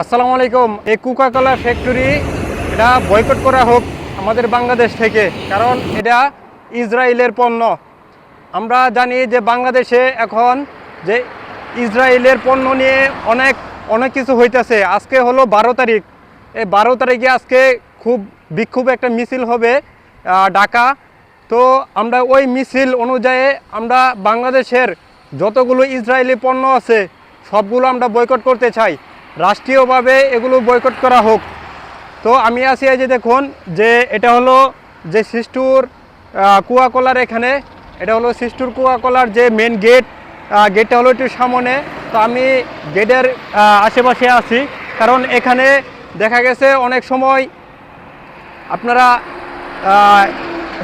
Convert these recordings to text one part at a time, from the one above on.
আসসালামু আলাইকুম। এই কোকা কোলা ফ্যাক্টরি এটা বয়কট করা হোক আমাদের বাংলাদেশ থেকে, কারণ এটা ইসরায়েলের পণ্য। আমরা জানি যে বাংলাদেশে এখন যে ইসরায়েলের পণ্য নিয়ে অনেক অনেক কিছু হইতেছে। আজকে হলো বারো তারিখ। এই বারো তারিখে আজকে খুব বিক্ষোভ একটা মিছিল হবে ঢাকা। তো আমরা ওই মিছিল অনুযায়ী আমরা বাংলাদেশের যতগুলো ইসরায়েলি পণ্য আছে, সবগুলো আমরা বয়কট করতে চাই। রাষ্ট্রীয়ভাবে এগুলো বয়কট করা হোক। তো আমি এই যে দেখুন, যে এটা হলো যে সিস্টুর কুয়াকলার এখানে, এটা হলো সিস্টুর কুয়াকলার যে মেন গেট গেটটা হলো একটু সামনে। তো আমি গেটের আশেপাশে আছি, কারণ এখানে দেখা গেছে অনেক সময় আপনারা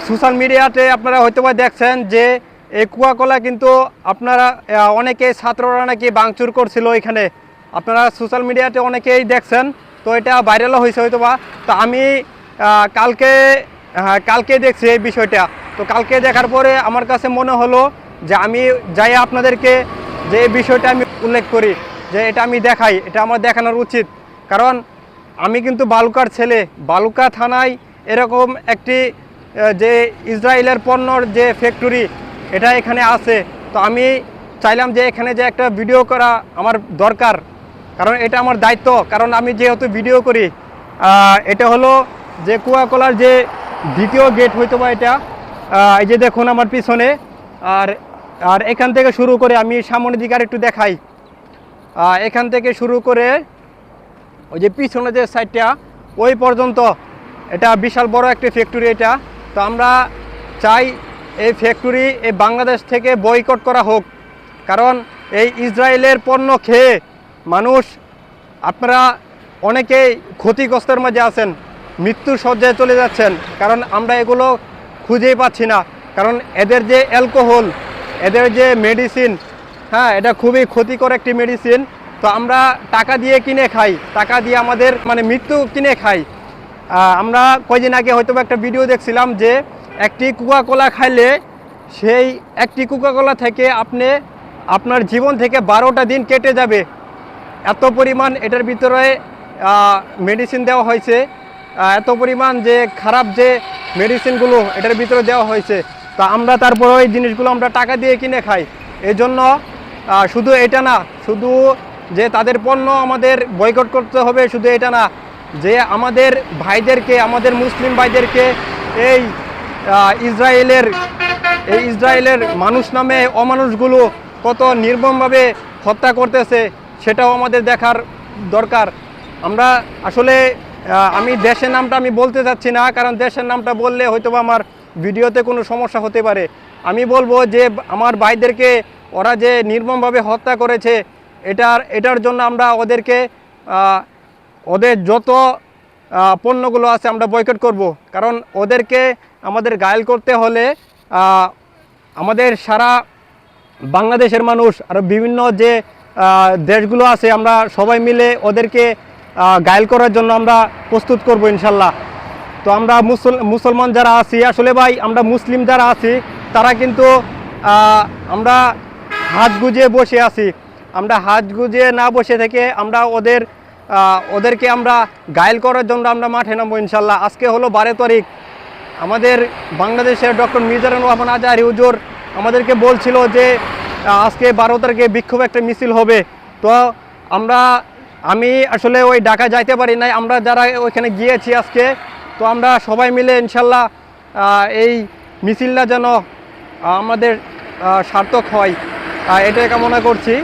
সোশ্যাল মিডিয়াতে আপনারা হয়তো বা দেখছেন যে এই কুয়াকলা কিন্তু আপনারা অনেকে ছাত্ররা নাকি বাংচুর করছিল এখানে। আপনারা সোশ্যাল মিডিয়াতে অনেকেই দেখছেন তো এটা ভাইরালও হয়েছে হয়তো বা তো আমি কালকে হ্যাঁ, কালকে দেখছি এই বিষয়টা। তো কালকে দেখার পরে আমার কাছে মনে হলো যে আমি যাই আপনাদেরকে যে এই বিষয়টা আমি উল্লেখ করি যে এটা আমি দেখাই এটা আমার দেখানোর উচিত। কারণ আমি কিন্তু বালুকার ছেলে। বালুকা থানায় এরকম একটি যে ইসরায়েলের পণ্যর যে ফ্যাক্টরি এটা এখানে আছে। তো আমি চাইলাম যে এখানে যে একটা ভিডিও করা আমার দরকার। কারণ এটা আমার দায়িত্ব, কারণ আমি যেহেতু ভিডিও করি এটা হলো যে কুয়াকলার যে দ্বিতীয় গেট হয়তো বা এটা এই যে দেখুন আমার পিছনে, আর আর এখান থেকে শুরু করে আমি সামনের দিকে আর একটু দেখাই এখান থেকে শুরু করে ওই যে পিছনে যে সাইডটা ওই পর্যন্ত, এটা বিশাল বড় একটি ফ্যাক্টরি এটা। তো আমরা চাই এই ফ্যাক্টরি এই বাংলাদেশ থেকে বয়কট করা হোক, কারণ এই ইসরায়েলের পণ্য খেয়ে মানুষ, আপনারা অনেকেই ক্ষতিগ্রস্তের মাঝে আছেন মৃত্যু সজ্জায় চলে যাচ্ছেন, কারণ আমরা এগুলো খুঁজেই পাচ্ছি না। কারণ এদের যে অ্যালকোহল, এদের যে মেডিসিন হ্যাঁ এটা খুবই ক্ষতিকর একটি মেডিসিন। তো আমরা টাকা দিয়ে কিনে খাই, টাকা দিয়ে আমাদের মানে মৃত্যু কিনে খাই। আমরা কয়দিন আগে হয়তো একটা ভিডিও দেখছিলাম যে একটি কোকা কোলা খাইলে সেই একটি কোকা কোলা থেকে আপনি আপনার জীবন থেকে বারোটা দিন কেটে যাবে। এত পরিমাণ এটার ভিতরে মেডিসিন দেওয়া হয়েছে। এত পরিমাণ যে খারাপ যে মেডিসিনগুলো এটার ভিতরে দেওয়া হয়েছে। তা আমরা তারপরে ওই জিনিসগুলো আমরা টাকা দিয়ে কিনে খাই। এই জন্য শুধু এটা না, শুধু যে তাদের পণ্য আমাদের বয়কট করতে হবে, শুধু এটা না, যে আমাদের ভাইদেরকে, আমাদের মুসলিম ভাইদেরকে এই ইসরায়েলের এই ইসরায়েলের মানুষ নামে অমানুষগুলো কত নির্মমভাবে হত্যা করতেছে। সেটাও আমাদের দেখার দরকার। আমরা আসলে আমি দেশের নামটা আমি বলতে চাচ্ছি না, কারণ দেশের নামটা বললে হয়তো আমার ভিডিওতে কোনো সমস্যা হতে পারে। আমি বলব যে, আমার ভাইদেরকে, ওরা যে নির্মমভাবে হত্যা করেছে, এটার এটার জন্য আমরা ওদেরকে ওদের যত পণ্যগুলো আছে আমরা বয়কট করব। কারণ ওদেরকে আমাদের গায়েল করতে হলে আমাদের সারা বাংলাদেশের মানুষ, আর বিভিন্ন যে দেশগুলো আছে, আমরা সবাই মিলে ওদেরকে গায়েল করার জন্য আমরা প্রস্তুত করব ইনশাল্লাহ। তো আমরা মুসল, মুসলমান যারা আছি, আসলে ভাই, আমরা মুসলিম যারা আছি, তারা কিন্তু আমরা হাত গুজিয়ে বসে আছি। আমরা হাত গুজিয়ে না বসে থেকে আমরা ওদের ওদেরকে আমরা গায়েল করার জন্য আমরা মাঠে নামবো ইনশাল্লাহ। আজকে হলো বারো তারিখ। আমাদের বাংলাদেশের ডক্টর মিজানুর রহমান আজহারি হুজুর আমাদেরকে বলছিল যে আজকে বারো তারিখে বিক্ষোভ একটা মিছিল হবে। তো আমরা, আমি আসলে ওই ঢাকা যাইতে পারি নাই, আমরা যারা ওইখানে গিয়েছি আজকে, তো আমরা সবাই মিলে ইনশাল্লাহ এই মিছিলটা যেন আমাদের সার্থক হয়। এটাই কামনা করছি।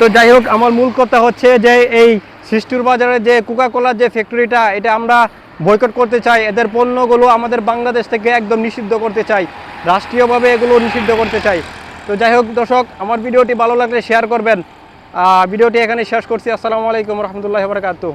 তো যাই হোক, আমার মূল কথা হচ্ছে যে এই সৃষ্টির বাজারে যে কোকা কোলার যে ফ্যাক্টরিটা এটা আমরা বয়কট করতে চাই। এদের পণ্যগুলো আমাদের বাংলাদেশ থেকে একদম নিষিদ্ধ করতে চাই। রাষ্ট্রীয়ভাবে এগুলো নিষিদ্ধ করতে চাই। তো যাই হোক, দর্শক, আমার ভিডিওটি ভালো লাগলে শেয়ার করবেন। ভিডিওটি এখানে শেষ করছি। আসসালামু আলাইকুম রহমতুল্লাহ বারকাতু